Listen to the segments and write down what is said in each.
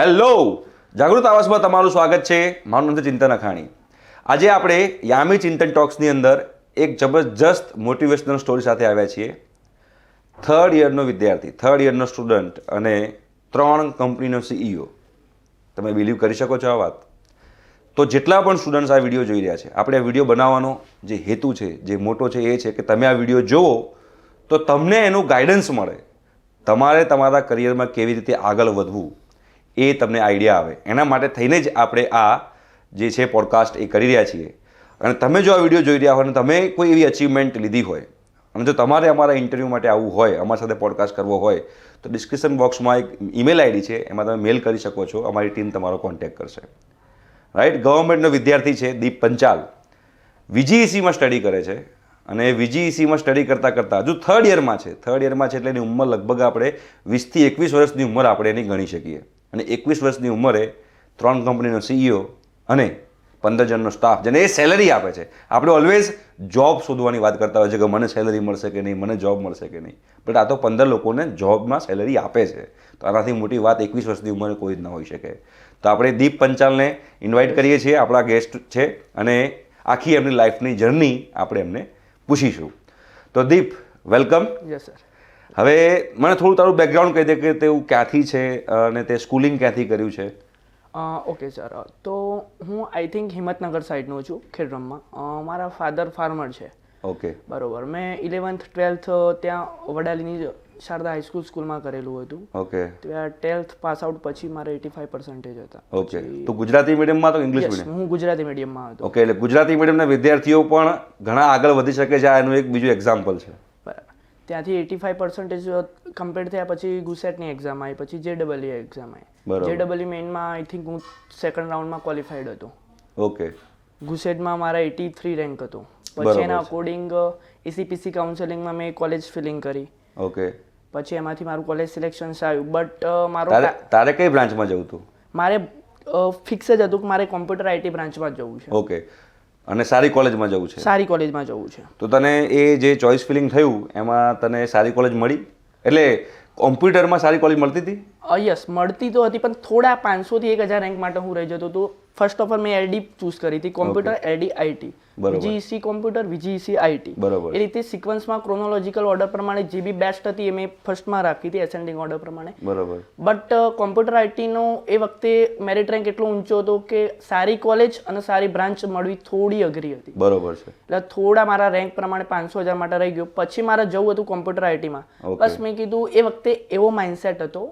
Hello. જાગૃત આવાસમાં તમારું સ્વાગત છે. મારું નામ ચિંતન અખાણી. આજે આપણે યામી ચિંતન ટોક્સની અંદર એક જબરજસ્ત મોટિવેશનલ સ્ટોરી સાથે આવ્યા છીએ. થર્ડ યરનો વિદ્યાર્થી થર્ડ યરનો સ્ટુડન્ટ અને ત્રણ કંપનીનો સીઈઓ તમે બિલીવ કરી શકો છો આ વાત. તો જેટલા પણ સ્ટુડન્ટ્સ આ વીડિયો જોઈ રહ્યા છે, આપણે આ વીડિયો બનાવવાનો જે હેતુ છે, જે મોટો છે એ છે કે તમે આ વીડિયો જુઓ, તો તમને એનું ગાઈડન્સ મળે. તમારે તમારા કરિયરમાં કેવી રીતે આગળ વધવું. એ તમને આઈડિયા આવે. એના માટે થઈને જ આપણે આ જે છે પોડકાસ્ટ એ કરી રહ્યા છીએ. અને તમે જો આ વીડિયો જોઈ રહ્યા હોય અને તમે કોઈ એવી અચીવમેન્ટ લીધી હોય, અને જો તમારે અમારા ઇન્ટરવ્યૂ માટે આવવું હોય, અમારી સાથે પોડકાસ્ટ કરવો હોય, તો ડિસ્ક્રિપ્શન બોક્સમાં એક ઈમેલ આઈડી છે, એમાં તમે મેલ કરી શકો છો. અમારી ટીમ તમારો કોન્ટેક્ટ કરશે. રાઈટ ગવર્મેન્ટનો વિદ્યાર્થી છે, દીપ પંચાલ. વીજીઈસીમાં સ્ટડી કરે છે. અને વીજીઈસીમાં સ્ટડી કરતાં કરતાં હજુ થર્ડ યરમાં છે. થર્ડ યરમાં છે એટલે એની ઉંમર લગભગ આપણે વીસથી એકવીસ વર્ષની ઉંમર આપણે એની ગણી શકીએ. અને એકવીસ વર્ષની ઉંમરે ત્રણ કંપનીનો સીઈઓ અને પંદર જણનો સ્ટાફ જેને એ સેલરી આપે છે. આપણે ઓલવેઝ જોબ શોધવાની વાત કરતા હોય છે કે મને સેલરી મળશે કે નહીં, મને જોબ મળશે કે નહીં. બટ આ તો પંદર લોકોને જોબમાં સેલરી આપે છે. તો આનાથી મોટી વાત એકવીસ વર્ષની ઉંમરે કોઈ જ ન હોઈ શકે. તો આપણે દીપ પંચાલને ઇન્વાઇટ કરીએ છીએ, આપણા ગેસ્ટ છે અને આખી એમની લાઈફની જર્ની આપણે એમને પૂછીશું. તો દીપ વેલકમ યસ સર હવે મને થોડું તારું બેકગ્રાઉન્ડ કહી દે કે તેવું ક્યાંથી છે અને તે સ્કૂલિંગ ક્યાંથી કર્યું છે? Okay sir. તો હું આઈ થિંક હિંમતનગર સાઈડનો છું ખેડબ્રહ્મમાં. મારા ફાધર ફાર્મર છે. ઓકે. બરોબર. મેં ઇલેવન્થ ટ્વેલ્થ ત્યાં વડાલીની શારદા હાઈસ્કૂલ સ્કૂલમાં કરેલું હતું. ઓકે. ત્યાં ટ્વેલ્થ પાસ આઉટ પછી મારે એટી ફાઈવ પર્સન્ટેજ હતા. ઓકે. તો ગુજરાતી મીડિયમમાં તો ઇંગ્લિશ મીડિયમ હું ગુજરાતી મીડિયમમાં હતો. ઓકે એટલે ગુજરાતી મીડિયમના વિદ્યાર્થીઓ પણ ઘણા આગળ વધી શકે છે આ એનું એક બીજું એક્ઝામ્પલ છે. ત્યાંથી એટી ફાઈવ પર્સન્ટેજ કમ્પ્લીટ થયા પછી ગુસેટની એક્ઝામ આવી પછી જે ડબલઈ એક્ઝામ. આવી. જે ડબલઈ મેઇનમાં આઈ થિંક હું સેકન્ડ રાઉન્ડમાં ક્વોલિફાઈડ હતો. ઓકે. ગુસેટમાં મારા એટી થ્રી રેન્ક હતો. પછી એના અકોર્ડિંગ એસીપીસી કાઉન્સેલિંગમાં મેં કોલેજ ફિલિંગ કરી. ઓકે. પછી એમાંથી મારું કોલેજ સિલેક્શન આવ્યું. બટ મારો તારે તારે કઈ બ્રાન્ચમાં જવું હતું મારે ફિક્સ જ હતું કે મારે કોમ્પ્યુટર આઈટી બ્રાન્ચમાં જવું છે. ઓકે. અને સારી કોલેજમાં જવું છે. સારી કોલેજમાં જવું છે. તો તને એ જે ચોઇસ ફિલિંગ થયું એમાં તને સારી કોલેજ મળી? એટલે કોમ્પ્યુટરમાં સારી કોલેજ મળતી હતી? યસ મળતી તો હતી પણ થોડા પાંચસોથી એક હજાર રેન્ક માટે હું રહી જતો હતો. ફર્સ્ટ ઓફ ઓલ મેં એલડી ચૂઝ કરી હતી કોમ્પ્યુટર એલડી આઈટી બરોબર. કોમ્પ્યુટર વીજીઈસી આઈટી બરોબર. એ રીતે સિક્વન્સમાં ક્રોનોલોજીકલ ઓર્ડર પ્રમાણે જે બી બેસ્ટ હતી એ મેં ફર્સ્ટમાં રાખી હતી એસેન્ડિંગ ઓર્ડર પ્રમાણે. બરોબર. બટ કોમ્પ્યુટર આઈટીનો એ વખતે મેરિટ રેન્ક એટલો ઊંચો હતો કે સારી કોલેજ અને સારી બ્રાન્ચ મળવી થોડી અઘરી હતી. બરોબર છે. એટલે થોડા મારા રેન્ક પ્રમાણે પાંચસો હજાર માટે રહી ગયો. પછી મારે જવું હતું કોમ્પ્યુટર આઈટીમાં બસ મેં કીધું એ વખતે એવો માઇન્ડસેટ હતો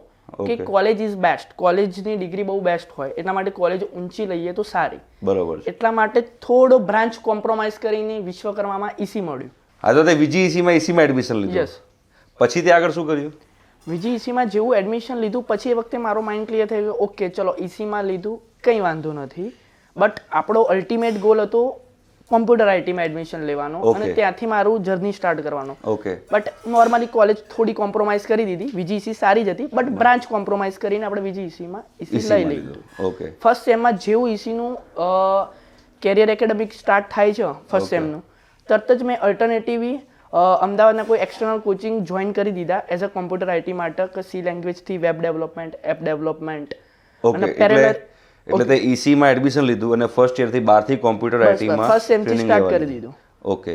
કે કોલેજ ઇઝ બેસ્ટ કોલેજની ડિગ્રી બહુ બેસ્ટ હોય. એટલા માટે કોલેજ ઊંચી લઈએ તો સારી. બરોબર એટલા માટે થોડો બ્રાન્ચ કોમ્પ્રોમાઇઝ કરીને વિશ્વકર્મામાં ઈસી મળ્યું. હા તો તે વીજીઈસીમાં એસીમાં એડમિશન લીધું. યસ પછી તે આગળ શું કર્યું? વીજીઈસીમાં જેવું એડમિશન લીધું પછી એ વખતે મારો માઇન્ડ ક્લિયર થઈ ગયો. ઓકે ચલો ઈસીમાં લીધું. કંઈ વાંધો નથી. બટ આપણો અલ્ટિમેટ ગોલ હતો કોમ્પ્યુટર આઈટીમાં એડમિશન લેવાનું અને ત્યાંથી મારું જર્ની સ્ટાર્ટ કરવાનો. ઓકે બટ નોર્મલી કોલેજ થોડી કોમ્પ્રોમાઇઝ કરી દીધી. વીજીસી સારી જ હતી બટ બ્રાન્ચ કોમ્પ્રોમાઇઝ કરીને આપણે વીજીસીમાં ઈસી લઈ એસીમાં લીધું. ઓકે ફર્સ્ટ સેમમાં જેવું ઈસીનું કેરિયર એકેડેમિક સ્ટાર્ટ થાય છે ફર્સ્ટ સેમનું તરત જ મેં અલ્ટરનેટિવી અમદાવાદના કોઈ એક્સટર્નલ કોચિંગ જોઈન કરી દીધા એઝ અ કોમ્પ્યુટર આઈટી માટે સી લેંગ્વેજથી વેબ ડેવલપમેન્ટ એપ ડેવલપમેન્ટ અને એટલે એટલે તે ઈસીમાં એડમિશન લીધું અને ફર્સ્ટ યરથી બારથી કોમ્પ્યુટર આઈટીમાં ફર્સ્ટ sem થી start કરી દીધું. ઓકે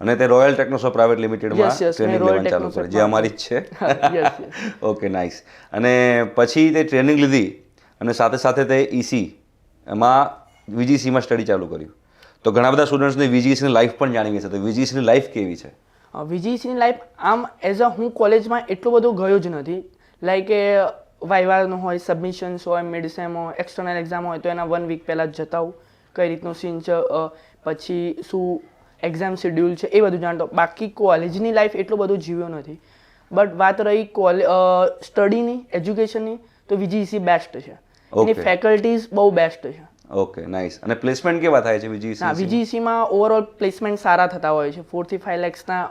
અને તે રોયલ ટેકનોસો પ્રાઇવેટ લિમિટેડમાં ટ્રેનિંગ લેવાનું ચાલુ કરી જે અમારી જ છે. ઓકે નાઇસ અને પછી તે ટ્રેનિંગ લીધી અને સાથે સાથે તે ઈસી એમાં વીજીસીમાં સ્ટડી ચાલુ કર્યું. તો ઘણા બધા સ્ટુડન્ટ્સને વીજીસીની લાઈફ પણ જાણવી છે. તો વીજીસીની લાઈફ કેવી છે? વીજીસીની લાઈફ આમ એઝ અ હું કોલેજમાં એટલો બધો ગયો જ નથી. લાઈક કે વાઇવાનું હોય સબમિશન્સ હોય મિડસેમ હોય એક્સટર્નલ એક્ઝામ હોય તો એના વન વીક પહેલાં જ જતા હોઉં. કઈ રીતનું સીન છે પછી શું એક્ઝામ શેડ્યુલ છે એ બધું જાણતો બાકી કોલેજની લાઈફ એટલું બધું જીવ્યો નથી. બટ વાત રહી કોલે સ્ટડીની એજ્યુકેશનની તો વીજીસી બેસ્ટ છે. એની ફેકલ્ટીઝ બહુ બેસ્ટ છે. ઓકે નાઇસ અને પ્લેસમેન્ટ કેવા થાય છે ના વીજીસી વીજીસીમાં ઓવરઓલ પ્લેસમેન્ટ સારા થતા હોય છે. ફોરથી ફાઈવ લેક્સના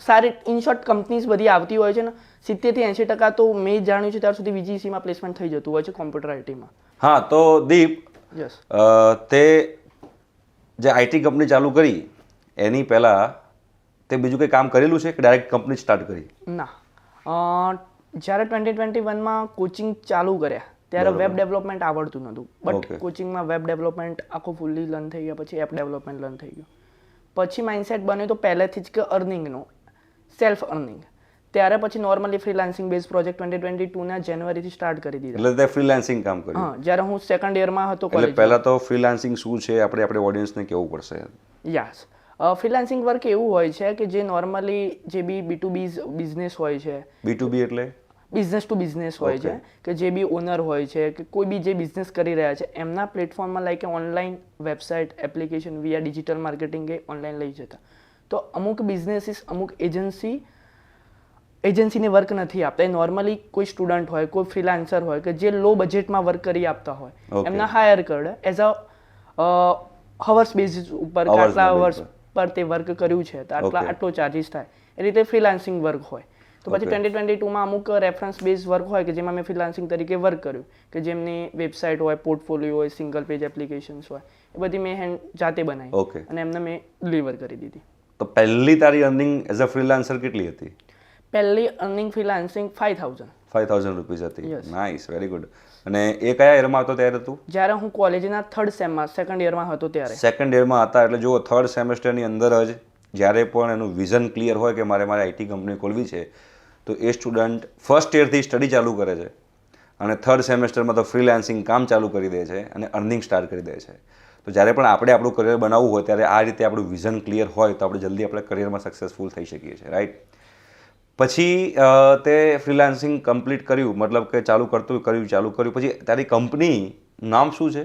સારી ઇનશોર્ટ કંપનીઝ બધી આવતી હોય છે ને સિત્તેરથી એંશી ટકા તો મેં જાણ્યું છે ત્યાર સુધી વીજીસીમાં પ્લેસમેન્ટ થઈ જતું હોય છે કોમ્પ્યુટર આઈટીમાં હા તો દીપ યસ અ, તે જે આઈટી કંપની ચાલુ કરી એની પહેલાં તે બીજું કંઈ કામ કરેલું છે કે ડાયરેક્ટ કંપની સ્ટાર્ટ કરી? ના. જ્યારે ટ્વેન્ટી ટ્વેન્ટી વનમાં કોચિંગ ચાલુ કર્યા ત્યારે વેબ ડેવલપમેન્ટ આવડતું નહોતું. બટ કોચિંગમાં વેબ ડેવલપમેન્ટ આખું ફૂલ્લી લર્ન થઈ ગયા પછી એપ ડેવલપમેન્ટ લર્ન થઈ ગયું. પછી માઇન્ડસેટ બન્યો તો પહેલેથી જ કે અર્નિંગનો સેલ્ફ અર્નિંગ ત્યારે પછી normally freelancing base project twenty twenty ટુના જાન્યુઆરીથી સ્ટાર્ટ કરી દીધા. એટલે તે ફ્રીલાન્સિંગ કામ કર્યું. હા જ્યારે હું સેકન્ડ યરમાં હતો એટલે પહેલા તો ફ્રીલાન્સિંગ શું છે? આપણે આપણે ઓડિયન્સને કહેવું પડશે? યસ ફ્રીલાન્સિંગ વર્ક એવું હોય છે કે જે નોર્મલી જે B B to B's business હોય છે. બી ટુ બી એટલે? બિઝનેસ ટુ બિઝનેસ હોય છે. કે જે બી ઓનર હોય છે કે કોઈ બી જે બિઝનેસ કરી રહ્યા છે એમના પ્લેટફોર્મમાં like online website application via digital marketing એ ઓનલાઈન લઈ જતા. તો અમુક બિઝનેસીસ અમુક એજન્સી એજન્સીને વર્ક નથી આપતા. એ નોર્મલી કોઈ સ્ટુડન્ટ હોય કોઈ ફ્રીલાન્સર હોય કે જે લો બજેટમાં વર્ક કરી આપતા હોય એમના હાયર કરે એઝ અ હવર્સ બેઝિસ ઉપર આટલા અવર્સ પર. તે વર્ક કર્યું છે તો આટલા આટલો ચાર્જિસ થાય. એ રીતે ફ્રીલાન્સિંગ વર્ક હોય. તો પછી ટ્વેન્ટી ટ્વેન્ટી ટુમાં અમુક રેફરન્સ બેઝ વર્ક હોય કે જેમાં મેં ફ્રીલાન્સિંગ તરીકે વર્ક કર્યું કે જેમની વેબસાઇટ હોય પોર્ટફોલિયો હોય સિંગલ પેજ એપ્લિકેશન્સ હોય એ બધી મેં હેન્ડ જાતે બનાવી અને એમને મેં ડિલિવર કરી દીધી. તો પહેલી તારી અર્નિંગ એઝ અ ફ્રીલાન્સર કેટલી હતી? પહેલી earning freelancing five thousand five thousand rupees હતી. નાઇસ વેરી ગુડ અને એ કયા યરમાં હતો ત્યારે હતું જ્યારે હું કોલેજના થર્ડ સેમમાં સેકન્ડ યરમાં હતો ત્યારે. સેકન્ડ યરમાં હતા એટલે જુઓ થર્ડ સેમેસ્ટરની અંદર જ જ્યારે પણ એનું વિઝન ક્લિયર હોય કે મારે મારે આઈટી કંપની ખોલવી છે તો એ સ્ટુડન્ટ ફર્સ્ટ યરથી સ્ટડી ચાલુ કરે છે. અને થર્ડ સેમેસ્ટરમાં તો ફ્રીલાન્સિંગ કામ ચાલુ કરી દે છે અને અર્નિંગ સ્ટાર્ટ કરી દે છે. તો જ્યારે પણ આપણે આપણું કરિયર બનાવવું હોય ત્યારે આ રીતે આપણું વિઝન ક્લિયર હોય તો આપણે જલ્દી આપણે કરિયરમાં સક્સેસફુલ થઈ શકીએ છીએ રાઈટ પછી તે ફ્રીલાન્સિંગ કમ્પ્લીટ કર્યું મતલબ કે ચાલુ કરતું કર્યું ચાલુ કર્યું. પછી તારી કંપની નામ શું છે?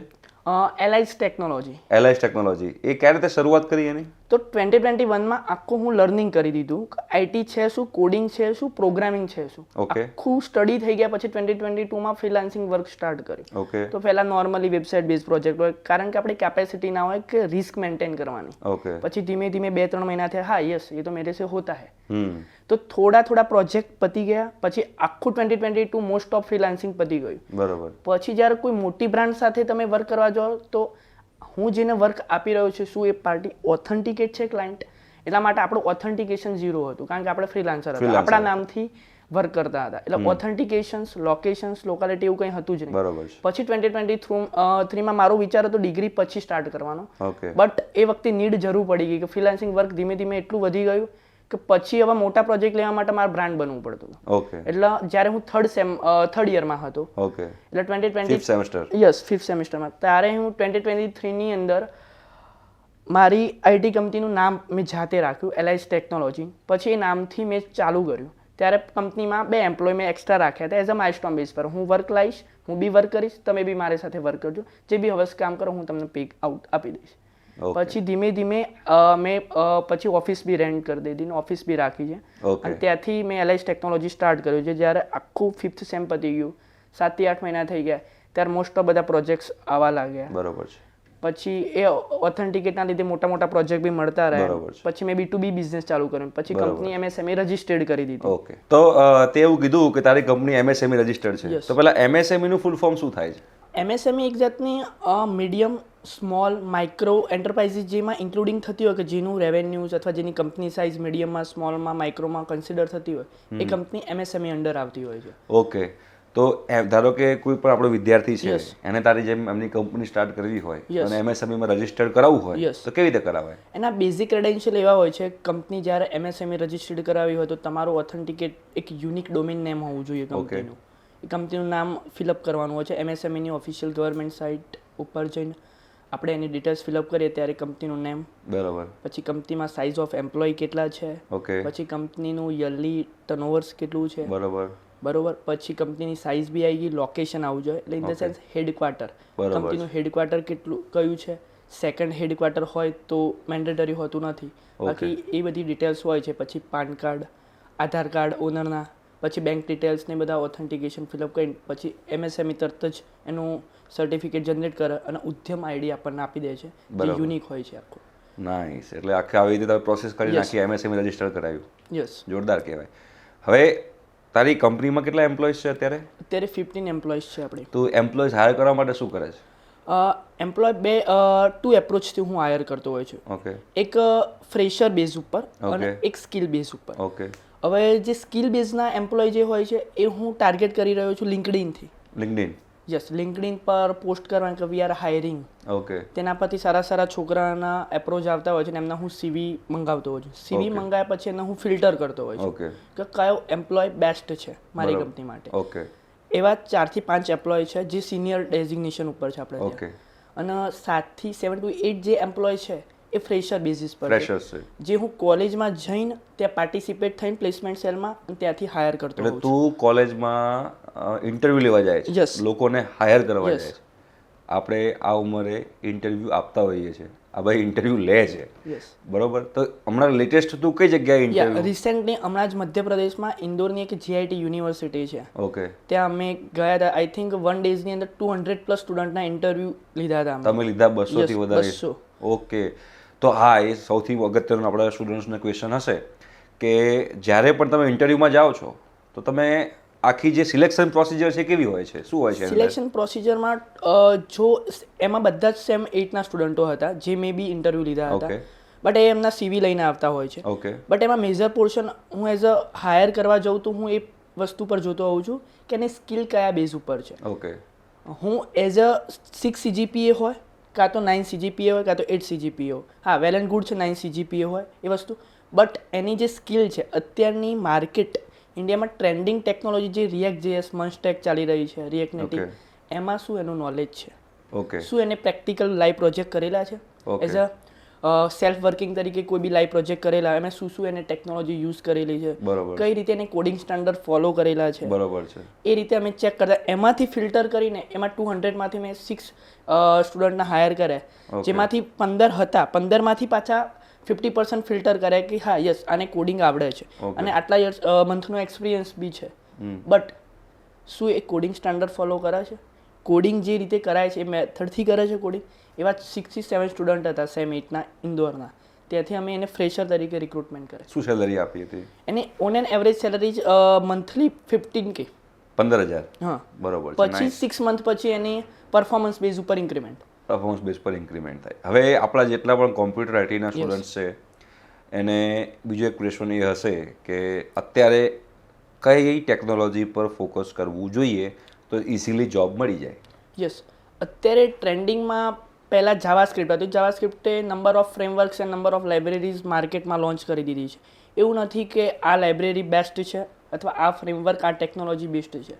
એલાઇઝ ટેકનોલોજી એલઆઈસ ટેકનોલોજી એ ક્યારે તે શરૂઆત કરી એની? તો ટ્વેન્ટી ટ્વેન્ટી વનમાં આખું હું લર્નિંગ કરી દીધું. આઈટી છે શું કોડિંગ છે શું પ્રોગ્રામિંગ છે શું. આખું સ્ટડી થઈ ગયા પછી ટ્વેન્ટી ટ્વેન્ટી ટુમાં ફ્રીલાન્સિંગ વર્ક સ્ટાર્ટ કર્યું તો પહેલાં નોર્મલી વેબસાઇટ બેઝ પ્રોજેક્ટ હોય. કારણ કે આપણી કેપેસિટી ના હોય કે રિસ્ક મેન્ટેન કરવાની. પછી ધીમે ધીમે બે ત્રણ મહિના થયા હા યસ એ તો મેરે સે હોતા હે. તો થોડા થોડા પ્રોજેક્ટ પતી ગયા પછી આખું twenty twenty two most of freelancing પતી ગયું. બરોબર. પછી જ્યારે કોઈ મોટી બ્રાન્ડ સાથે તમે વર્ક કરવા જાઓ તો હું જેને વર્ક આપી રહ્યો છું શું એ પાર્ટી ઓથેન્ટિકેટ છે ક્લાયન્ટ એટલા માટે આપણું ઓથેન્ટિકેશન ઝીરો હતું. કારણ કે આપણે ફ્રીલાન્સર હતા. આપણા નામથી વર્ક કરતા હતા. એટલે ઓથેન્ટિકેશન્સ લોકેશન્સ લોકાલિટી એવું કંઈ હતું જ નહીં. બરોબર પછી ટ્વેન્ટી ટ્વેન્ટી થ્રુ થ્રીમાં મારો વિચાર હતો ડિગ્રી પછી સ્ટાર્ટ કરવાનો. બટ એ વખતે નીડ જરૂર પડી ગઈ કે ફ્રીલાન્સિંગ વર્ક ધીમે ધીમે એટલું વધી ગયું કે પછી હવે મોટા પ્રોજેક્ટ લેવા માટે મારે બ્રાન્ડ બનવું પડતું. ઓકે એટલે જ્યારે હું થર્ડ સેમ થર્ડ યરમાં હતો. ઓકે એટલે twenty twenty semester yes fifth સેમેસ્ટરમાં ત્યારે હું ટ્વેન્ટી ટ્વેન્ટી થ્રીની અંદર મારી આઈટી કંપનીનું નામ મેં જાતે રાખ્યું એલઆઈસ ટેકનોલોજી પછી એ નામથી મેં ચાલુ કર્યું. ત્યારે કંપનીમાં બે એમ્પ્લોય મેં એક્સ્ટ્રા રાખ્યા હતા. એઝ અ માઇલસ્ટોન બેઝ પર. હું વર્ક લાવીશ હું બી વર્ક કરીશ તમે બી મારી સાથે વર્ક કરજો. જે બી હવસ કામ કરો હું તમને પીક આઉટ આપી દઈશ. પછી ધીમે ધીમે મેં પછી ઓફિસ બી રેન્ટ કરી દીધી ને ઓફિસ બી રાખી છે. અને ત્યાંથી મેં એલઆઈસ ટેકનોલોજી સ્ટાર્ટ કર્યું છે જ્યારે આખું ફિફ્થ સેમ પતી ગયું. સાતથી આઠ મહિના થઈ ગયા. ત્યારે મોસ્ટ ઓફ બધા પ્રોજેક્ટ્સ આવવા લાગ્યા. બરોબર છે. પછી એ ઓથેન્ટિકેટના લીધે મોટા મોટા પ્રોજેક્ટ બી મળતા રહ્યા. પછી મેં બી ટુ બી બિઝનેસ ચાલુ કર્યું. પછી કંપની એમએસએમઈ રજિસ્ટર્ડ કરી દીધી. ઓકે તો તે એવું કીધું કે તારી કંપની એમએસએમઈ રજિસ્ટર્ડ છે. તો પેલા એમએસએમઈ નું ફૂલ ફોર્મ શું થાય છે? એમએસએમઈ એક જાતની મીડિયમ સ્મોલ માઇક્રો એન્ટરપ્રાઇઝીસ જેમાં ઇન્ક્લુડિંગ થતી હોય કે જેનું રેવન્યુઝ અથવા જેની કંપની સાઇઝ મીડિયમમાં સ્મોલમાં માઇક્રોમાં કન્સિડર થતી હોય એ કંપની એમએસએમઈ અંડર આવતી હોય છે. ઓકે. તો ધારો કે કોઈ પણ આપણો વિદ્યાર્થી છે એને તારી જેમ એમની કંપની સ્ટાર્ટ કરવી હોય અને એમએસએમઈમાં રજિસ્ટર્ડ કરાવવું હોય. તો કેવી રીતે કરાવાય? એના બેઝિક ક્રેડેન્શિયલ એવા હોય છે કંપની જ્યારે એમએસએમઈ રજિસ્ટર્ડ કરાવી હોય તો તમારું ઓથેન્ટિકેટ એક યુનિક ડોમેન નેમ હોવું જોઈએ કંપનીનું. એ કંપનીનું નામ ફિલઅપ કરવાનું હોય છે એમએસએમઈની ઓફિશિયલ ગવર્મેન્ટ સાઇટ ઉપર જઈને. આપણે એની ડિટેલ્સ ફિલઅપ કરીએ ત્યારે કંપનીનું નેમ બરાબર. પછી કંપનીમાં સાઇઝ ઓફ એમ્પ્લોય કેટલા છે ઓકે પછી કંપનીનું યરલી ટર્નઓવર્સ કેટલું છે. બરોબર. બરોબર. પછી કંપનીની સાઇઝ બી આવી ગઈ લોકેશન આવવું જોઈએ. એટલે ઇન ધ સેન્સ હેડક્વાર્ટર કંપનીનું હેડક્વાર્ટર કેટલું કયું છે? સેકન્ડ હેડક્વાર્ટર હોય તો મેન્ડેટરી હોતું નથી. બાકી એ બધી ડિટેલ્સ હોય છે. પછી પાન કાર્ડ આધાર કાર્ડ ઓનરના પછી બેંક ડિટેલ્સ ને બધા ઓથેન્ટિકેશન ફિલઅપ કરીને પછી એમએસએમઈ તરત જ એનું સર્ટિફિકેટ જનરેટ કરે અને ઉદ્યમ આઈડી આપણને આપી દે છે જે યુનિક હોય છે આખું. નાઇસ એટલે આખી આવી રીતે પ્રોસેસ કરી. નાખી એમએસએમઈ રજિસ્ટર કરાવ્યું યસ જોરદાર કહેવાય. હવે તારી કંપનીમાં કેટલા એમ્પ્લોઈઝ છે અત્યારે? અત્યારે ફિફ્ટીન એમ્પ્લોઈઝ છે આપણે. તું એમ્પ્લોઈઝ હાયર કરવા માટે શું કરે છે? એમ્પ્લોય બે ટુ એપ્રોચથી હું હાયર કરતો હોય છું. ઓકે એક ફ્રેશર બેઝ ઉપર અને એક સ્કિલ બેઝ ઉપર. ઓકે હવે જે સ્કિલ બેઝના એમ્પ્લોય જે હોય છે એ હું ટાર્ગેટ કરી રહ્યો છું લિંકડિનથી લિંકડિન યસ લિંકડિન પર પોસ્ટ કરવાનું કે વી આર હાયરિંગ ઓકે તેના પરથી સારા સારા છોકરાના એપ્રોચ આવતા હોય છે અને એમના હું સીવી મંગાવતો હોઉં છું. સીવી મંગાવ્યા પછી એને હું ફિલ્ટર કરતો હોઉં છું કે કયો એમ્પ્લોય બેસ્ટ છે મારી કંપની માટે. ઓકે એવા ચારથી પાંચ એમ્પ્લોય છે જે સિનિયર ડેઝિગ્નેશન ઉપર છે આપણે અને સાતથી સેવન ટુ એટ જે એમ્પ્લોય છે એ ફ્રેશર બેઝિસ પર છે. જે હું કોલેજમાં જઈને ત્યાં પાર્ટિસિપેટ થઈને પ્લેસમેન્ટ સેલમાં ત્યાંથી હાયર કરતો એટલે તું કોલેજમાં ઇન્ટરવ્યુ લેવા જાય છે? લોકોને હાયર કરવા જાય છે? આપણે આ ઉંમરે ઇન્ટરવ્યુ આપતા હોઈએ છીએ. આ ભાઈ ઇન્ટરવ્યુ લે છે. બરોબર? તો હમણાં લેટેસ્ટ તું કઈ જગ્યાએ ઇન્ટરવ્યુ રિસેન્ટલી હમણાં જ મધ્યપ્રદેશમાં ઇન્દોરની એક જીઆઈટી યુનિવર્સિટી છે. ઓકે ત્યાં અમે ગયા હતા. આઈ થિંક વન ડેઝની અંદર ટુ હંડ્રેડ પ્લસ સ્ટુડન્ટના ઇન્ટરવ્યુ લીધા હતા તમે લીધા બસો થી વધારે? ઓકે તો હા એ સૌથી અગત્યનું આપણા સ્ટુડન્ટ્સને ક્વેશ્ચન હશે કે જ્યારે પણ તમે ઇન્ટરવ્યુમાં જાઓ છો તો તમે આખી જે સિલેક્શન પ્રોસિજર છે કેવી હોય છે? શું હોય છે સિલેક્શન પ્રોસિજરમાં જો એમાં બધા જ સેમ એટના સ્ટુડન્ટો હતા જે મે બી ઇન્ટરવ્યૂ લીધા હતા. બટ એ એમના સીવી લઈને આવતા હોય છે. ઓકે બટ એમાં મેજર પોર્શન હું એઝ અ હાયર કરવા જાઉં તો હું એ વસ્તુ પર જોતો હોઉં છું કે એની સ્કિલ કયા બેઝ ઉપર છે. ઓકે હું એઝ અ સિક્સ સીજીપીએ હોય કાં તો નાઇન સીજીપીએ હોય કાં તો એટ સીજીપીએ હોય. હા વેલ એન્ડ ગુડ છે નાઇન સીજીપીએ હોય એ વસ્તુ. બટ એની જે સ્કિલ છે અત્યારની માર્કેટ ઇન્ડિયામાં ટ્રેન્ડિંગ ટેકનોલોજી જે રિએક્ટ જેએસ મન્સ્ટેક ચાલી રહી છે રિએક્ટ નેટિવ એમાં શું એનું નોલેજ છે? ઓકે શું એને પ્રેક્ટિકલ લાઈવ પ્રોજેક્ટ કરેલા છે? એઝ અ સેલ્ફ વર્કિંગ તરીકે કોઈ બી લાઈવ પ્રોજેક્ટ કરેલા એમાં શું શું એને ટેકનોલોજી યુઝ કરેલી છે બરોબર. કઈ રીતે એને કોડિંગ સ્ટાન્ડર્ડ ફોલો કરેલા છે બરોબર છે. એ રીતે અમે ચેક કરતા. એમાંથી ફિલ્ટર કરીને એમાં ટુ હંડ્રેડમાંથી મેં સિક્સ સ્ટુડન્ટના હાયર કર્યા. જેમાંથી પંદર હતા. પંદરમાંથી પાછા ફિફ્ટી પર્સન્ટ ફિલ્ટર કર્યા કે હા યસ આને કોડિંગ આવડે છે. અને આટલા યર્સ મંથનો એક્સપિરિયન્સ બી છે. બટ શું એ કોડિંગ સ્ટાન્ડર્ડ ફોલો કરે છે કોડિંગ જે રીતે કરાય છે એ મેથડથી કરે છે કોડિંગ એવા સિક્સથી સેવન સ્ટુડન્ટ હતા સેમ એટના ઇન્દોરના ત્યાંથી અમે એને ફ્રેશર તરીકે રિક્રુટમેન્ટ કરે શું સેલરી આપી હતી? એને on an average salary monthly fifteen કે પંદર હજાર? હા. બરોબર પછી સિક્સ મંથ પછી એની પરફોર્મન્સ બેઝ ઉપર ઇન્ક્રીમેન્ટ પરફોર્મન્સ બેઝ પર ઇન્ક્રીમેન્ટ થાય. હવે આપણા જેટલા પણ કોમ્પ્યુટર આઈટીના સ્ટુડન્ટ્સ છે એને બીજો એક ક્વેશ્ચન એ હશે કે અત્યારે કઈ ટેકનોલોજી પર ફોકસ કરવું જોઈએ તો ઇઝીલી જોબ મળી જાય? યસ અત્યારે ટ્રેન્ડિંગમાં પહેલાં જાવા સ્ક્રિપ્ટ હતું. જાવાસ્ક્રિપ્ટે number of frameworks and number of libraries માર્કેટમાં લોન્ચ કરી દીધી છે. એવું નથી કે આ લાઇબ્રેરી બેસ્ટ છે અથવા આ ફ્રેમવર્ક આ ટેકનોલોજી બેસ્ટ છે.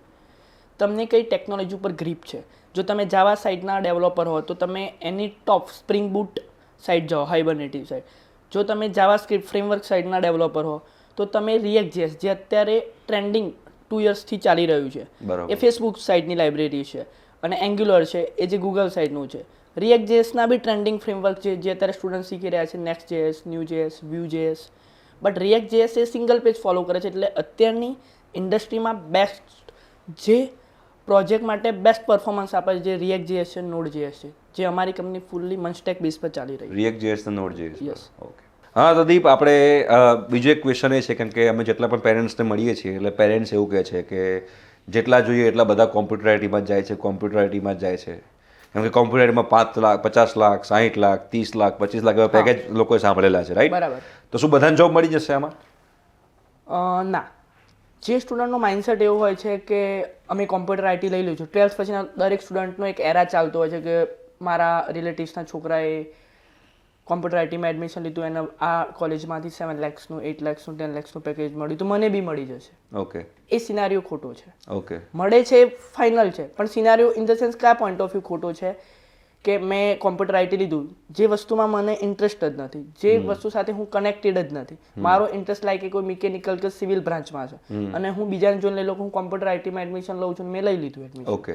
તમને કઈ ટેકનોલોજી ઉપર ગ્રીપ છે? જો તમે જાવા સાઇટના ડેવલપર હો તો તમે એની ટોપ સ્પ્રિંગ બૂટ સાઇડ જાઓ હાઇબરનેટિવ સાઇડ જો તમે જાવા સ્ક્રિપ્ટ ફ્રેમવર્ક સાઇટના ડેવલપર હો તો તમે રિએક્ટ જેસ જે અત્યારે ટ્રેન્ડિંગ ટુ યર્સથી ચાલી રહ્યું છે. એ ફેસબુક સાઇટની લાઇબ્રેરી છે અને એંગ્યુલર છે એ જે ગૂગલ સાઇટનું છે. રિએક્ટ જેએસના બી ટ્રેન્ડિંગ ફ્રેમવર્ક છે જે અત્યારે સ્ટુડન્ટ શીખી રહ્યા છે Next JS new JS Vue JS but React JS A single page follow કરે છે એટલે અત્યારની ઇન્ડસ્ટ્રીમાં બેસ્ટ જે પ્રોજેક્ટ માટે બેસ્ટ પરફોર્મન્સ આપે છે જે રિએક્ટ જેએસ છે નોડ જેએસ છે જે અમારી કંપની ફૂલ્લી મન્સ્ટેક બેઝ પર ચાલી રહી છે. React JS Node JS yes okay હા તો દીપ આપણે બીજો એક ક્વેશ્ચન એ છે કેમ કે અમે જેટલા પણ પેરેન્ટ્સને મળીએ છીએ એટલે પેરેન્ટ્સ એવું કહે છે કે જેટલા જોઈએ એટલા બધા કોમ્પ્યુટર આઈટીમાં જાય છે કોમ્પ્યુટર આઈટીમાં જાય છે. કેમ કે કોમ્પ્યુટરમાં પાંચ લાખ પચાસ લાખ સાહીઠ લાખ ત્રીસ લાખ પચીસ લાખ એવા પેકેજ લોકોએ સાંભળેલા છે રાઈટ બરાબર. તો શું બધાને જોબ મળી જશે આમાં? ના. જે સ્ટુડન્ટનો માઇન્ડસેટ એવું હોય છે કે અમે કોમ્પ્યુટર આઈટી લઈ લઈશું. છું ટ્વેલ્થ પછીના દરેક સ્ટુડન્ટનો એક એરા ચાલતો હોય છે કે મારા રિલેટિવ્સના છોકરાએ કોમ્પ્યુટર આઈટીમાં એડમિશન લીધું એને આ કોલેજમાંથી સેવન લેક્સનું એટ લેક્સનું ટેન લેક્સનું પેકેજ મળ્યું તો મને બી મળી જશે. ઓકે એ સિનારીઓ ખોટો છે. ઓકે મળે છે ફાઇનલ છે પણ સિનારીઓ ઇન ધ સેન્સ કયા પોઈન્ટ ઓફ વ્યૂ ખોટો છે કે મેં કોમ્પ્યુટર આઈટી લીધું જે વસ્તુમાં મને ઇન્ટરેસ્ટ જ નથી જે વસ્તુ સાથે હું કનેક્ટેડ જ નથી. મારો ઇન્ટરેસ્ટ લાઈક કે કોઈ મિકેનિકલ કે સિવિલ બ્રાન્ચમાં છે. અને હું બીજાને જોઈને લઈ લઉં હું કોમ્પ્યુટર આઈટીમાં એડમિશન લઉં છું મેં લઈ લીધું એડમિશન ઓકે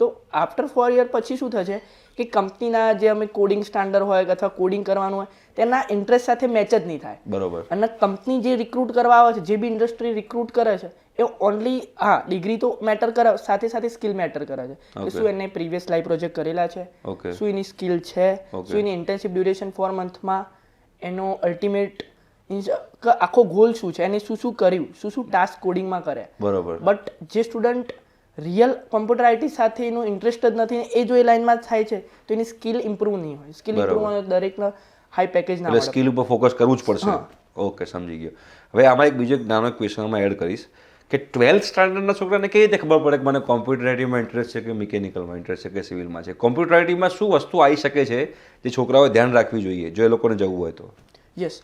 તો આફ્ટર ફોર યર પછી શું થશે? કે કંપનીના જે અમે કોડિંગ સ્ટાન્ડર્ડ હોય અથવા કોડિંગ કરવાનું હોય તેના ઇન્ટરેસ્ટ સાથે મેચ જ નહીં થાય. બરોબર. અને કંપની જે રિક્રુટ કરવા આવે છે જે બી ઇન્ડસ્ટ્રી રિક્રુટ કરે છે એ ઓનલી હા ડિગ્રી તો મેટર કરે સાથે સાથે સ્કિલ મેટર કરે છે. કે શું એને પ્રીવિયસ લાઈવ પ્રોજેક્ટ કરેલા છે શું એની સ્કિલ છે શું એની ઇન્ટર્નશિપ ડ્યુરેશન ફોર મંથમાં એનો અલ્ટિમેટ આખો ગોલ શું છે એને શું શું કર્યું શું શું ટાસ્ક કોડિંગમાં કરે બરોબર. બટ જે સ્ટુડન્ટ રિયલ કોમ્પ્યુટર આઈટી સાથે એનું ઇન્ટરેસ્ટ જ નથી એ જો એ લાઈનમાં થાય છે તો એની સ્કિલ ઇમ્પ્રૂવ નહીં હોય. સ્કિલ ઇમ્પ્રૂવ દરેકના હાઈ પેકેજ ના સ્કિલ ઉપર ફોકસ કરવું જ પડશે. ઓકે સમજી ગયો. હવે આમાં એક બીજો નાનો ક્વેશ્ચનમાં એડ કરીશ કે ટ્વેલ્થ સ્ટાન્ડર્ડના છોકરાને કેવી રીતે ખબર પડે કે મને કોમ્પ્યુટર આઈટીમાં ઇન્ટરેસ્ટ છે કે મિકેનિકલમાં ઇન્ટરેસ્ટ છે કે સિવિલમાં છે? કોમ્પ્યુટર આઈટીમાં શું વસ્તુ આવી શકે છે જે છોકરાઓએ ધ્યાન રાખવી જોઈએ જો એ લોકોને જવું હોય તો? યસ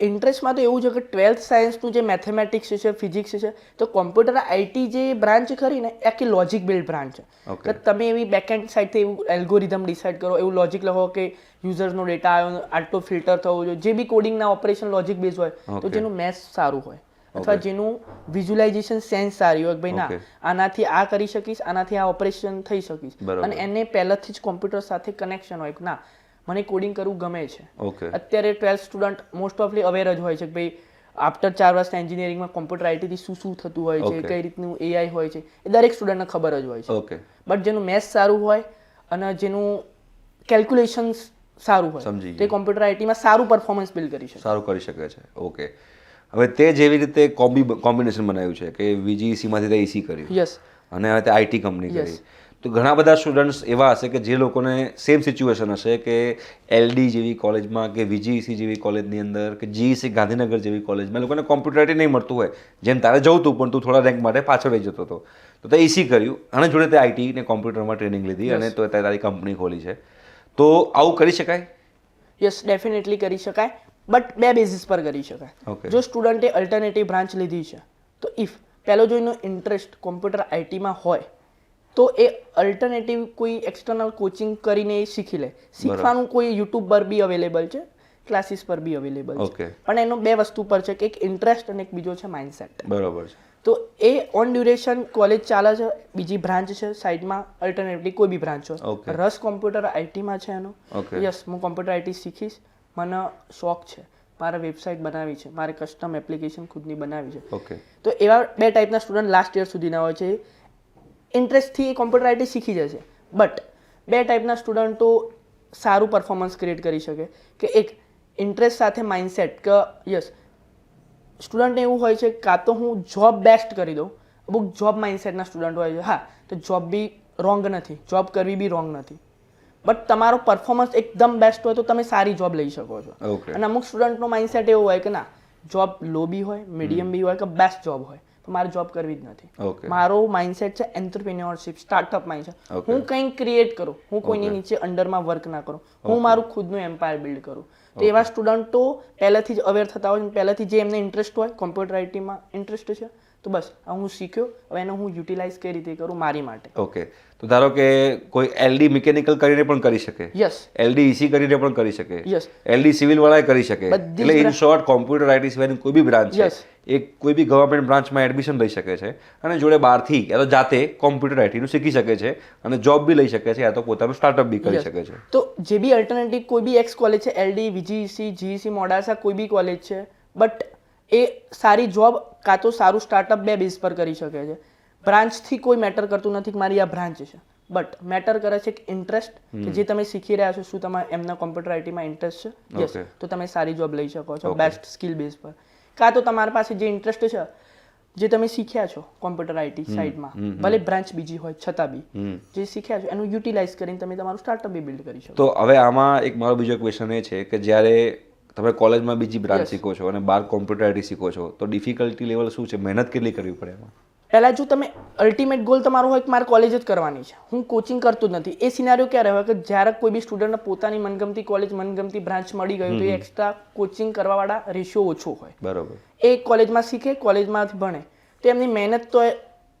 ઇન્ટરેસ્ટમાં તો એવું છે કે ટ્વેલ્થ સાયન્સનું જે મેથેમેટિક્સ છે ફિઝિક્સ છે તો કોમ્પ્યુટર આઈટી જે બ્રાન્ચ ખરી ને આખી લોજિક બિલ્ડ બ્રાન્ચ છે. કે તમે એવી બેકએન્ડ સાઈડથી એવું એલ્ગોરિધમ ડિસાઇડ કરો એવું લોજિક લખો કે યુઝર્સનો ડેટા આવ્યો આટલો ફિલ્ટર થવો જોઈએ જે બી કોડિંગના ઓપરેશન લોજિક બેઝ હોય તો જેનું મેથ્સ સારું હોય. અથવા જેનું વિઝ્યુલાઇઝેશન સેન્સ સારી હોય ભાઈ ના આનાથી આ કરી શકીશ આનાથી આ ઓપરેશન થઈ શકીશ. અને એને પહેલાથી જ કોમ્પ્યુટર સાથે કનેક્શન હોય ના મને કોડિંગ કરવું ગમે છે. ઓકે અત્યારે ટ્વેલ્થ સ્ટુડન્ટ મોસ્ટ ઓફલી અવેર જ હોય છે કે ભાઈ આફ્ટર ચાર વર્ષના એન્જિનિયરિંગમાં કોમ્પ્યુટર આઈટીથી શું શું થતું હોય છે. કઈ રીતનું એઆઈ હોય છે એ દરેક સ્ટુડન્ટને ખબર જ હોય છે. ઓકે બટ જેનું મેથ્સ સારું હોય અને જેનું કેલ્ક્યુલેશન્સ સારું હોય સમજી તે કોમ્પ્યુટર આઈટીમાં સારું પરફોર્મન્સ બિલ્ડ કરી શકે. સારું કરી શકે છે. ઓકે હવે તે જેવી રીતે કોમ્બી કોમ્બિનેશન બનાવ્યું છે કે વીજીસીમાંથી તે ઈસી કર્યું. યસ અને હવે તે આઈટી કંપની કરી. તો ઘણા બધા સ્ટુડન્ટ્સ એવા હશે કે જે લોકોને સેમ સિચ્યુએશન હશે કે એલડી જેવી કોલેજમાં કે વીજીઈસી જેવી કોલેજની અંદર કે જીઈસી ગાંધીનગર જેવી કોલેજમાં એ લોકોને કોમ્પ્યુટર નહીં મળતું હોય. જેમ તારે જવું હતું પણ તું થોડા રેન્ક માટે પાછળ રહી જતો હતો. તો તે ઈસી કર્યું. અને જોડે તે આઈટી ને કોમ્પ્યુટરમાં ટ્રેનિંગ લીધી અને તો તારી કંપની ખોલી છે. તો આવું કરી શકાય? યસ ડેફિનેટલી કરી શકાય. બટ બે બેઝિસ પર કરી શકાય. જો સ્ટુડન્ટે અલ્ટરનેટિવ બ્રાન્ચ લીધી છે તો ઇફ પહેલો જો એનો ઇન્ટરેસ્ટ કોમ્પ્યુટર આઈટીમાં હોય તો એ અલ્ટરનેટિવ કોઈ એક્સટર્નલ કોચિંગ કરીને એ શીખી લે. શીખવાનું કોઈ યુટ્યુબ પર બી અવેલેબલ છે ક્લાસીસ પર બી અવેલેબલ છે. પણ એનો બે વસ્તુ પર છે કે એક ઇન્ટરેસ્ટ અને એક બીજો છે માઇન્ડસેટ બરાબર છે. તો એ ઓન ડ્યુરેશન કોલેજ ચાલે છે બીજી બ્રાન્ચ છે સાઈડમાં અલ્ટરનેટિવ કોઈ બી બ્રાન્ચ હોય. રસ કોમ્પ્યુટર આઈટીમાં છે એનો. યસ હું કોમ્પ્યુટર આઈટી શીખીશ. મને શોખ છે. મારે વેબસાઇટ બનાવી છે. મારે કસ્ટમ એપ્લિકેશન ખુદની બનાવી છે. તો એવા બે ટાઈપના સ્ટુડન્ટ લાસ્ટ યર સુધીના હોય છે. ઇન્ટરેસ્ટથી એ કોમ્પ્યુટર આઈટી શીખી જશે બટ બે ટાઈપના સ્ટુડન્ટો સારું પરફોર્મન્સ ક્રિએટ કરી શકે. કે એક ઇન્ટરેસ્ટ સાથે માઇન્ડસેટ કે યસ સ્ટુડન્ટને એવું હોય છે કાં તો હું જોબ બેસ્ટ કરી દઉં. અમુક જોબ માઇન્ડસેટના સ્ટુડન્ટ હોય છે. હા તો જોબ બી રોંગ નથી. જોબ કરવી બી રોંગ નથી. બટ તમારો પરફોર્મન્સ એકદમ બેસ્ટ હોય તો તમે સારી જોબ લઈ શકો છો. અને અમુક સ્ટુડન્ટનો માઇન્ડસેટ એવો હોય કે ના જોબ લો બી હોય મીડિયમ બી હોય કે બેસ્ટ જોબ હોય. તો મારે જોબ કરવી જ નથી. મારો માઇન્ડસેટ છે એન્ટરપ્રિન્યોરશિપ સ્ટાર્ટઅપ માઇન્ડસેટ. હું કંઈક ક્રિએટ કરું. હું કોઈની નીચે અંડરમાં વર્ક ના કરું. હું મારું ખુદનું એમ્પાયર બિલ્ડ કરું. તો એવા સ્ટુડન્ટો પહેલાથી જ અવેર થતા હોય પહેલાથી જે એમને ઇન્ટરેસ્ટ હોય કોમ્પ્યુટર આઈટીમાં ઇન્ટરેસ્ટ છે. તો બસ હું શીખ્યો. હવે એનો હું યુટિલાઇઝ કઈ રીતે કરું મારી માટે. ઓકે તો ધારો કે કોઈ એલડી મિકેનિકલ કરીને પણ કરી શકે. યસ એલડી ઈસી કરીને પણ કરી શકે. યસ એલડી સિવિલ વાળાએ કરી શકે. એટલે ઇન શોર્ટ કોમ્પ્યુટર આઈટી સિવાયની કોઈ બી બ્રાન્ચ છે એ કોઈ બી ગવર્મેન્ટ બ્રાન્ચમાં એડમિશન લઈ શકે છે અને જોડે બહારથી યા તો જાતે કોમ્પ્યુટર આઈટીનું શીખી શકે છે અને જોબ બી લઈ શકે છે યા તો પોતાનું સ્ટાર્ટઅપ બી કરી શકે છે. તો જે બી અલ્ટરનેટિવ કોઈ બી એક્સ કોલેજ છે એલડી વીજીસી જીઈસી મોડાસા કોઈ બી કોલેજ છે બટ એ સારી જોબ કાં તો સારું સ્ટાર્ટઅપ બે બેઝ પર કરી શકે છે. બ્રાન્ચથી કોઈ મેટર કરતું નથી કે મારી આ બ્રાન્ચ છે. બટ મેટર કરે છે કે ઇન્ટરેસ્ટ કે જે તમે શીખી રહ્યા છો શું તમારે એમના કોમ્પ્યુટર આઈટીમાં ઇન્ટરેસ્ટ છે? યસ તો તમે સારી જોબ લઈ શકો છો બેસ્ટ સ્કિલ બેઝ પર. કાં તો તમારી પાસે જે ઇન્ટરેસ્ટ છે જે તમે શીખ્યા છો કોમ્પ્યુટર આઈટી સાઈડમાં ભલે બ્રાન્ચ બીજી હોય છતાં બી. જે શીખ્યા છો એનું યુટિલાઇઝ કરીને તમે તમારું સ્ટાર્ટઅપ બી બિલ્ડ કરી શકો. તો હવે આમાં એક મારો બીજો ક્વેશ્ચન એ છે કે જ્યારે તમે કોલેજમાં બીજી બ્રાન્ચ શીખો છો અને બાર કોમ્પ્યુટર આઈટી શીખો છો તો ડિફિકલ્ટી લેવલ શું છે? મહેનત કેટલી કરવી પડે એમાં? પહેલા જો તમે અલ્ટિમેટ ગોલ તમારો હોય કે મારે કોલેજ જ કરવાની છે હું કોચિંગ કરતો જ નથી. એ સિનારીઓ ક્યારે હોય કે જ્યારે કોઈ બી સ્ટુડન્ટને પોતાની મનગમતી કોલેજ મનગમતી બ્રાન્ચ મળી ગયું તો એ એક્સ્ટ્રા કોચિંગ કરવાવાળા રેશિયો ઓછો હોય. બરાબર. એ કોલેજમાં શીખે કોલેજમાંથી ભણે. તો એમની મહેનત તો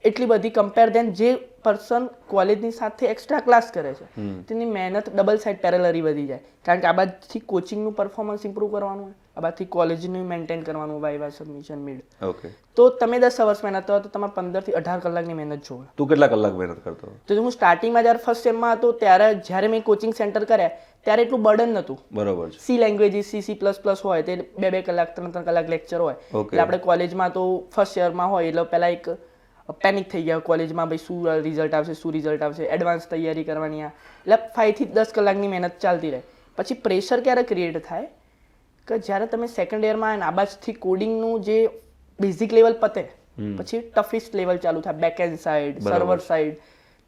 એટલી બધી કમ્પેર દેન જે પર્સન કોલેજની સાથે એક્સ્ટ્રા ક્લાસ કરે છે. તેની મહેનત ડબલ સાઇડ પેરેલરી વધી જાય. કારણ કે આ બાદથી કોચિંગનું પરફોર્મન્સ ઇમ્પ્રૂવ કરવાનું આ બાદથી કોલેજનું મેન્ટેન કરવાનું વાયવા સબમિશન મિડ ઓકે તો તમે દસ વર્ષ મહેનત કરો તો તમારે પંદરથી અઢાર કલાકની મહેનત જોવો. તું કેટલા કલાક મહેનત કરતો? તો હું સ્ટાર્ટિંગમાં જ્યારે ફર્સ્ટ સેમમાં હતો ત્યારે જ્યારે મેં કોચિંગ સેન્ટર કર્યા ત્યારે એટલું બર્ડન નહોતું. બરોબર છે. C languages C C plus plus હોય તે બે બે કલાક ત્રણ ત્રણ કલાક લેક્ચર હોય. એટલે આપણે કોલેજમાં તો ફર્સ્ટ યરમાં હોય એટલે પહેલા એક પેનિક થઈ ગયા કોલેજમાં ભાઈ શું રિઝલ્ટ આવશે શું રિઝલ્ટ આવશે એડવાન્સ તૈયારી કરવાની આ. એટલે ફાઇવથી થી દસ કલાકની મહેનત ચાલતી રહે. પછી પ્રેશર ક્યારે ક્રિએટ થાય? કે જ્યારે તમે સેકન્ડ યરમાં નાબાજથી બાજુથી કોડિંગનું જે બેઝિક લેવલ પતે પછી ટફિસ્ટ લેવલ ચાલુ થાય. Back end side server side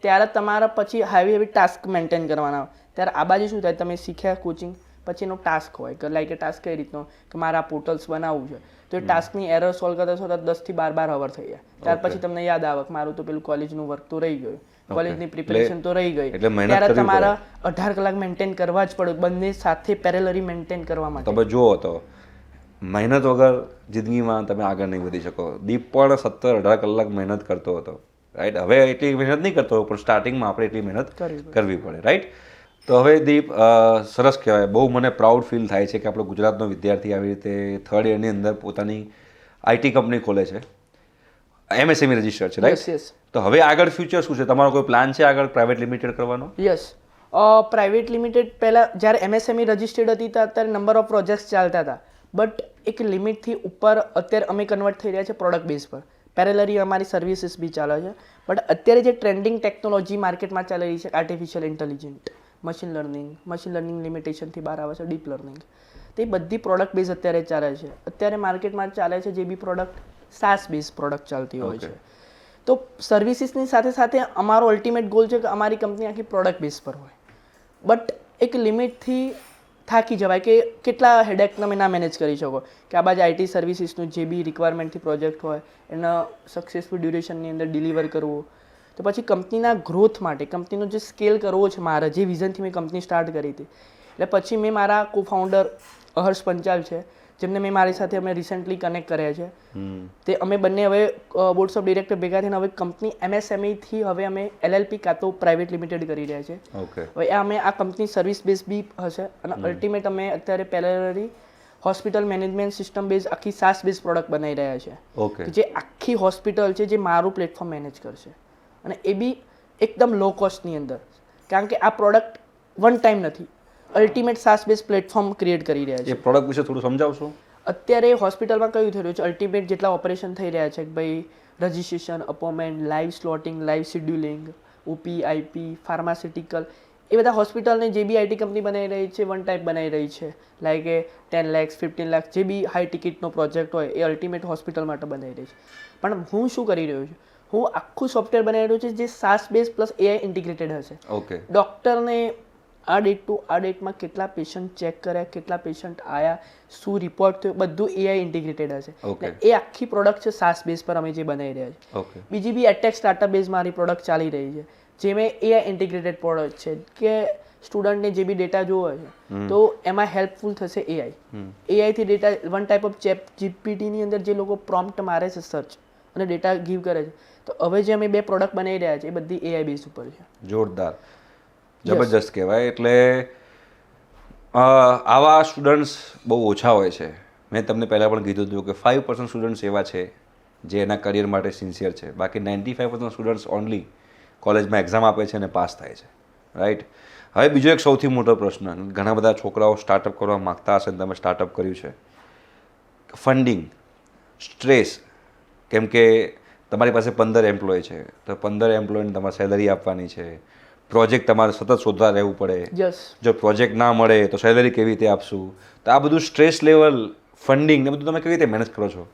ત્યારે તમારા પછી હાવી હેવી ટાસ્ક મેન્ટેન કરવાના. ત્યારે આ બાજુ શું થાય? તમે શીખ્યા કોચિંગ પછી એનો ટાસ્ક હોય કે લાઈક એ ટાસ્ક કઈ રીતનો કે મારે પોર્ટલ્સ બનાવવું છે. તો એ ટાસ્કની એરર સોલ્વ કરતા થતા દસથી બાર બાર અવર થઈ જાય. ત્યાર પછી તમને યાદ આવે મારું તો પેલું કોલેજનું વર્ક તો રહી ગયું. કોલેજની પ્રિપેરેશન તો રહી ગઈ. ત્યારે તમારા અઢાર કલાક મેન્ટેન કરવા જ પડે બંને સાથે પેરેલરી મેન્ટેન કરવા માટે. તમે જુઓ તો મહેનત વગર જિંદગીમાં તમે આગળ નહીં વધી શકો. દીપ પણ સત્તર અઢાર કલાક મહેનત કરતો હતો. રાઈટ હવે એટલી મહેનત નહીં કરતો પણ સ્ટાર્ટિંગમાં આપણે એટલી મહેનત કરવી પડે. રાઈટ તો હવે દીપ સરસ કહેવાય. બહુ મને પ્રાઉડ ફીલ થાય છે કે આપણો ગુજરાતનો વિદ્યાર્થી આવી રીતે થર્ડ યરની અંદર પોતાની આઈટી કંપની ખોલે છે. એમએસએમઈ રજિસ્ટર છે રાઈટ યસ તો હવે આગળ ફ્યુચર શું છે? તમારો કોઈ પ્લાન છે આગળ પ્રાઇવેટ લિમિટેડ કરવાનો? યસ પ્રાઇવેટ લિમિટેડ પહેલાં જ્યારે એમએસએમઈ રજિસ્ટર્ડ હતી ત્યારે નંબર ઓફ પ્રોજેક્ટ્સ ચાલતા હતા. બટ એક લિમિટથી ઉપર અત્યારે અમે કન્વર્ટ થઈ રહ્યા છે પ્રોડક્ટ બેઝ પર. પેરેલરી અમારી સર્વિસીસ બી ચાલે છે. બટ અત્યારે જે ટ્રેન્ડિંગ ટેકનોલોજી માર્કેટમાં ચાલી રહી છે artificial intelligent machine learning machine learning લિમિટેશનથી બહાર આવે છે ડીપ લર્નિંગ તે બધી પ્રોડક્ટ બેઝ અત્યારે ચાલે છે. અત્યારે માર્કેટમાં ચાલે છે જે બી પ્રોડક્ટ સાસ બેઝ પ્રોડક્ટ ચાલતી હોય છે. તો સર્વિસીસની સાથે સાથે અમારો અલ્ટિમેટ ગોલ છે કે અમારી કંપની આખી પ્રોડક્ટ બેઝ પર હોય. બટ એક લિમિટથી થાકી જવાય કે કેટલા હેડેક તમે ના મેનેજ કરી શકો. કે આ બાજુ આઈટી સર્વિસીસનું જે બી રિક્વાયરમેન્ટથી પ્રોજેક્ટ હોય એના સક્સેસફુલ ડ્યુરેશનની અંદર ડિલિવર કરવું તો પછી કંપનીના ગ્રોથ માટે કંપનીનો જે સ્કેલ કરવો છે મારા જે વિઝનથી મેં કંપની સ્ટાર્ટ કરી હતી. એટલે પછી મેં મારા કો ફાઉન્ડર હર્ષ પંચાલ છે જેમને મેં મારી સાથે અમે રિસેન્ટલી કનેક્ટ કર્યા છે. તે અમે બંને હવે બોર્ડ્સ ઓફ ડિરેક્ટર ભેગા થઈને હવે કંપની એમએસએમઈથી હવે અમે એલએલપી કાં તો પ્રાઇવેટ લિમિટેડ કરી રહ્યા છે. હવે અમે આ કંપની સર્વિસ બેઝ બી હશે અને અલ્ટિમેટ અમે અત્યારે parallelly hospital management system base આખી સાસ બેઝ પ્રોડક્ટ બનાવી રહ્યા છે. જે આખી હોસ્પિટલ છે જે મારું પ્લેટફોર્મ મેનેજ કરશે. અને એ બી એકદમ લો કોસ્ટની અંદર. કારણ કે આ પ્રોડક્ટ વન ટાઈમ નથી. Ultimate SaaS base platform create કરી રહ્યા છે. પ્રોડક્ટ વિશે થોડું સમજાવશો? અત્યારે હોસ્પિટલમાં કયું થઈ રહ્યું છે? અલ્ટિમેટ જેટલા ઓપરેશન થઈ રહ્યા છે ભાઈ registration appointment live slotting live scheduling OP IP pharmaceutical એ બધા હોસ્પિટલને જે બી આઈટી કંપની બનાવી રહી છે વન ટાઈપ બનાવી રહી છે. Like a ten lakhs fifteen lakh જે બી હાઈ ટિકિટનો પ્રોજેક્ટ હોય એ અલ્ટિમેટ હોસ્પિટલ માટે બનાવી રહી છે. પણ હું શું કરી રહ્યો છું? હું આખું સોફ્ટવેર બનાવી રહ્યો છું જે SaaS base plus AI integrated હશે. ઓકે ડૉક્ટરને આ ડેટ ટુ આ ડેટમાં કેટલા પેશન્ટ ચેક કર્યા કેટલા પેશન્ટ આયા શું રિપોર્ટ થયો બધું એઆઈ ઇન્ટિગ્રેટેડ હશે. એ આખી પ્રોડક્ટ છે સાસ બેઝ પર અમે જે બનાવી રહ્યા છીએ. બીજી બી એટેક સ્ટાર્ટઅપ બેઝ મારી પ્રોડક્ટ ચાલી રહી છે. જે મેં એઆઈ ઇન્ટિગ્રેટેડ પ્રોડક્ટ છે કે સ્ટુડન્ટને જે બી ડેટા જોવો છે તો એમાં હેલ્પફુલ થશે AI એઆઈથી data one type of chat જીપીટીની અંદર જે લોકો પ્રોમ્પ્ટ મારે છે સર્ચ અને ડેટા ગીવ કરે છે તો હવે જે અમે બે પ્રોડક્ટ બનાવી રહ્યા છે એ બધી એઆઈ બેઝ ઉપર છે. જોરદાર. જબરજસ્ત કહેવાય. એટલે આવા સ્ટુડન્ટ્સ બહુ ઓછા હોય છે. મેં તમને પહેલાં પણ કીધું હતું કે ફાઇવ પર્સન્ટ સ્ટુડન્ટ્સ એવા છે જે એના કરિયર માટે સિન્સિયર છે. બાકી ninety five percent students only કોલેજમાં એક્ઝામ આપે છે અને પાસ થાય છે. રાઈટ હવે બીજો એક સૌથી મોટો પ્રશ્ન. ઘણા બધા છોકરાઓ સ્ટાર્ટઅપ કરવા માગતા હશે અને તમે સ્ટાર્ટઅપ કર્યું છે. ફંડિંગ સ્ટ્રેસ કેમ કે તમારી પાસે પંદર એમ્પ્લોય છે. તો પંદર એમ્પ્લોયને તમારે સેલરી આપવાની છે. પ્રોજેક્ટ તમારે સતત શોધવા રહેવું પડે. જો પ્રોજેક્ટ ના મળે તો સેલરી કેવી રીતે આપશું? તો આ બધું સ્ટ્રેસ લેવલ ફંડિંગ ને બધું તમે કેવી રીતે મેનેજ કરો છો?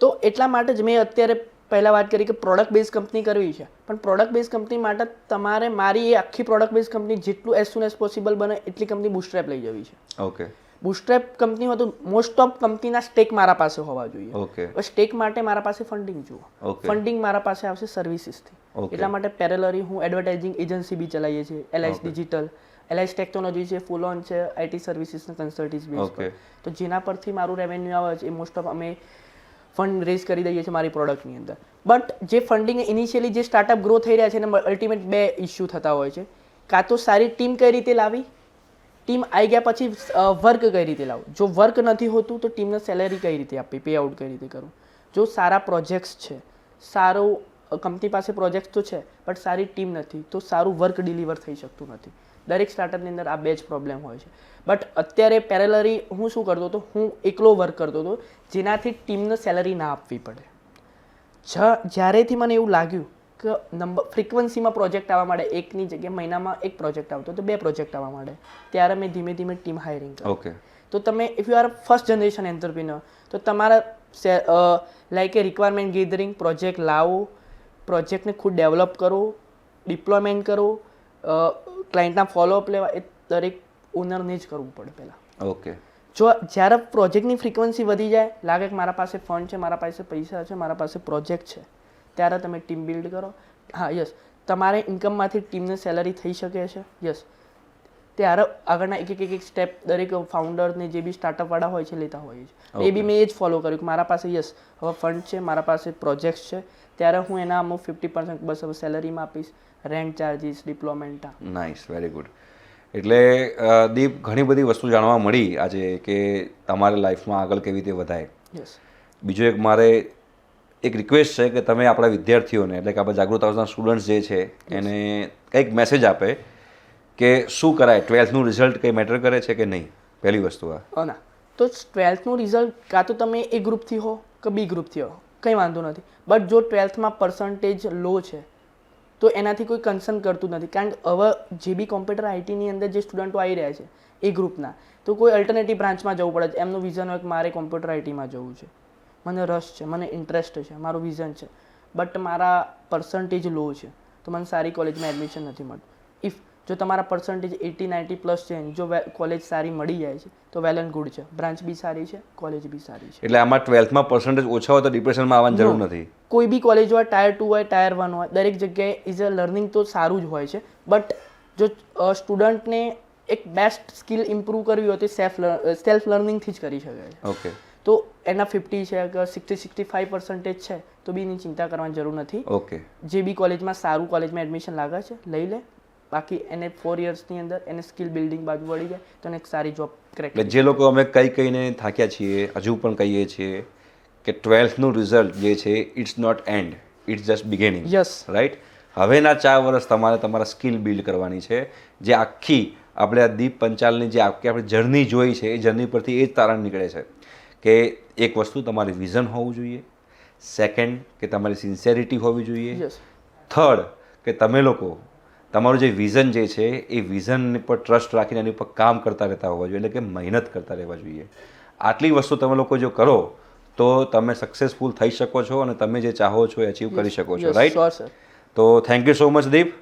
તો એટલા માટે જ મેં અત્યારે પહેલાં વાત કરી કે પ્રોડક્ટ બેઝ કંપની કરવી છે. પણ પ્રોડક્ટ બેઝ કંપની માટે તમારે મારી એ આખી પ્રોડક્ટ બેઝ કંપની જેટલું એઝ સુન એઝ પોસિબલ બને એટલી કંપની બુસ્ટ્રેપ લઈ જવી છે. ઓકે બુસ્ટ્રેપ કંપની હોય તો મોસ્ટ ઓફ કંપનીના સ્ટેક મારા પાસે હોવા જોઈએ. ઓકે સ્ટેક માટે મારા પાસે ફંડિંગ જુઓ. ફંડિંગ મારા પાસે આવશે સર્વિસીસથી એટલા માટે પેરેલરી હું એડવર્ટાઇઝિંગ એજન્સી બી ચલાવીએ છીએ. એલઆઈસ ડિજિટલ એલઆઈસ ટેકનોલોજી છે ફૂલ ઓન છે આઈટી સર્વિસીસના કન્સલ્ટીસ બેઝ. પર. તો જેના પરથી મારું રેવન્યુ આવે છે એ મોસ્ટ ઓફ અમે ફંડ રેઝ કરી દઈએ છીએ મારી પ્રોડક્ટની અંદર. બટ જે ફંડિંગ ઇનિશિયલી જે સ્ટાર્ટઅપ ગ્રો થઈ રહ્યા છે એને અલ્ટિમેટ બે ઇસ્યુ થતા હોય છે. કાં તો સારી ટીમ કઈ રીતે લાવી? ટીમ આવી ગયા પછી વર્ક કઈ રીતે લાવું? જો વર્ક નથી હોતું તો ટીમને સેલેરી કઈ રીતે આપવી? પે આઉટ કઈ રીતે કરવું? જો સારા પ્રોજેક્ટ્સ છે, સારું કંપની પાસે પ્રોજેક્ટ તો છે બટ સારી ટીમ નથી, તો સારું વર્ક ડિલિવર થઈ શકતું નથી. દરેક સ્ટાર્ટઅપની અંદર આ બે જ પ્રોબ્લેમ હોય છે. બટ અત્યારે પેરેલરી હું શું કરતો હતો? હું એકલો વર્ક કરતો હતો, જેનાથી ટીમને સેલરી ના આપવી પડે. જ્યારેથી મને એવું લાગ્યું નંબર ફ્રિકવન્સીમાં પ્રોજેક્ટ આવવા માંડે. એકની જગ્યાએ મહિનામાં એક પ્રોજેક્ટ આવતો તો બે પ્રોજેક્ટ આવવા માંડે. ત્યારે મેં ધીમે ધીમે ટીમ હાયરિંગ કરી ઓકે તો તમે if you are first generation entrepreneur તો તમારા like a requirement gathering project લાવો પ્રોજેક્ટને ખુદ ડેવલપ કરો ડિપ્લોયમેન્ટ કરો ક્લાયન્ટના ફોલોઅપ લેવા એ દરેક ઓનરને જ કરવું પડે પહેલાં. ઓકે જો જ્યારે પ્રોજેક્ટની ફ્રિકવન્સી વધી જાય લાગે કે મારા પાસે ફંડ છે મારા પાસે પૈસા છે મારા પાસે પ્રોજેક્ટ છે ત્યારે તમે ટીમ બિલ્ડ કરો. હા યસ તમારે ઇન્કમમાંથી ટીમને સેલરી થઈ શકે છે. યસ ત્યારે આગળના એક એક એક સ્ટેપ દરેક ફાઉન્ડરને જે બી સ્ટાર્ટઅપવાળા હોય છે લેતા હોય છે એ બી મેં એ જ ફોલો કર્યું કે મારા પાસે યસ હવે ફંડ છે મારા પાસે પ્રોજેક્ટ્સ છે. ત્યારે હું એના અમુક ફિફ્ટી પર્સન્ટ બસ હવે સેલરીમાં આપીશ. Rent charges deployment nice very good એટલે દીપ ઘણી બધી વસ્તુ જાણવા મળી આજે કે તમારી લાઈફમાં આગળ કેવી રીતે વધાય. યસ બીજું એક મારે એક રિક્વેસ્ટ છે કે તમે આપણા વિદ્યાર્થીઓને, એટલે કે આપણા જાગૃત હાઉસના સ્ટુડન્ટ્સ જે છે, એને કંઈક મેસેજ આપે કે શું કરાય ટ્વેલ્થનું રિઝલ્ટ કંઈ મેટર કરે છે કે નહીં? પહેલી વસ્તુ આ. ના. તો ટ્વેલ્થનું રિઝલ્ટ કાં તો તમે એ ગ્રુપથી હો કે બી ગ્રુપથી હો, કંઈ વાંધો નથી. બટ જો ટ્વેલ્થમાં પર્સન્ટેજ લો છે, તો એનાથી કોઈ કન્સર્ન કરતું નથી. કારણ કે હવે જે બી કોમ્પ્યુટર આઈટીની અંદર જે સ્ટુડન્ટો આવી રહ્યા છે એ ગ્રુપના તો કોઈ અલ્ટરનેટિવ બ્રાન્ચમાં જવું પડે છે. એમનું વિઝન હોય કે મારે કોમ્પ્યુટર આઈટીમાં જવું છે. મને રસ છે મને ઇન્ટરેસ્ટ છે મારું વિઝન છે. બટ મારા પર્સન્ટેજ લો છે. તો મને સારી કોલેજમાં એડમિશન નથી મળતું. ઇફ જો તમારા પર્સન્ટેજ એટી નાઇન્ટી પ્લસ છે જો કોલેજ સારી મળી જાય છે તો વેલ એન્ડ ગુડ છે. બ્રાન્ચ બી સારી છે કોલેજ બી સારી છે. એટલે આમાં ટ્વેલ્થમાં પર્સન્ટેજ ઓછા હોય તો ડિપ્રેશનમાં આવવાની જરૂર નથી. કોઈ બી કોલેજ હોય ટાયર ટુ હોય ટાયર વન હોય દરેક જગ્યાએ ઇઝ અ લર્નિંગ તો સારું જ હોય છે. બટ જો સ્ટુડન્ટને એક બેસ્ટ સ્કિલ ઇમ્પ્રૂવ કરવી હોય તો સેલ્ફ સેલ્ફ લર્નિંગથી જ કરી શકાય છે. ઓકે તો એના ફિફ્ટી છે કે સિક્સટી સિક્સટી ફાઈવ પર્સન્ટેજ છે તો બી એની ચિંતા કરવાની જરૂર નથી. ઓકે જે બી કોલેજમાં સારું કોલેજમાં એડમિશન લાગે છે લઈ લે. બાકી એને ફોર યર્સની અંદર એને સ્કિલ બિલ્ડિંગ બાજુ વળી જાય તો એને એક સારી જોબ ક્રેક જે લોકો અમે કઈ કહીને થાક્યા છીએ હજુ પણ કહીએ છીએ કે ટ્વેલ્થનું રિઝલ્ટ જે છે it's not end it's just beginning yes right હવેના ચાર વર્ષ તમારે તમારા સ્કિલ બિલ્ડ કરવાની છે. જે આખી આપણે આ દીપ પંચાલની જે આખી આપણે જર્ની જોઈ છે એ જર્ની પરથી એ જ તારણ નીકળે છે. કે એક વસ્તુ તમારી વિઝન હોવું જોઈએ. સેકન્ડ કે તમારી સિન્સિયરિટી હોવી જોઈએ. થર્ડ કે તમે લોકો તમારું જે વિઝન જે છે એ વિઝન પર ટ્રસ્ટ રાખીને એની ઉપર કામ કરતા રહેતા હોવા જોઈએ એટલે કે મહેનત કરતા રહેવા જોઈએ. આટલી વસ્તુ તમે લોકો જો કરો તો તમે સક્સેસફુલ થઈ શકો છો અને તમે જે ચાહો છો એ અચીવ કરી શકો છો રાઈટ તો thank you so much Deep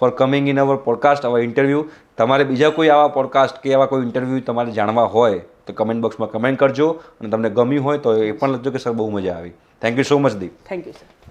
for coming in our podcast our interview તમારે બીજા કોઈ આવા પોડકાસ્ટ કે આવા કોઈ ઇન્ટરવ્યૂ તમારે જાણવા હોય તો કમેન્ટ બોક્સમાં કમેન્ટ કરજો. અને તમને ગમ્યું હોય તો એ પણ લખજો કે, સર, બહુ મજા આવી. Thank you so much Deep thank you sir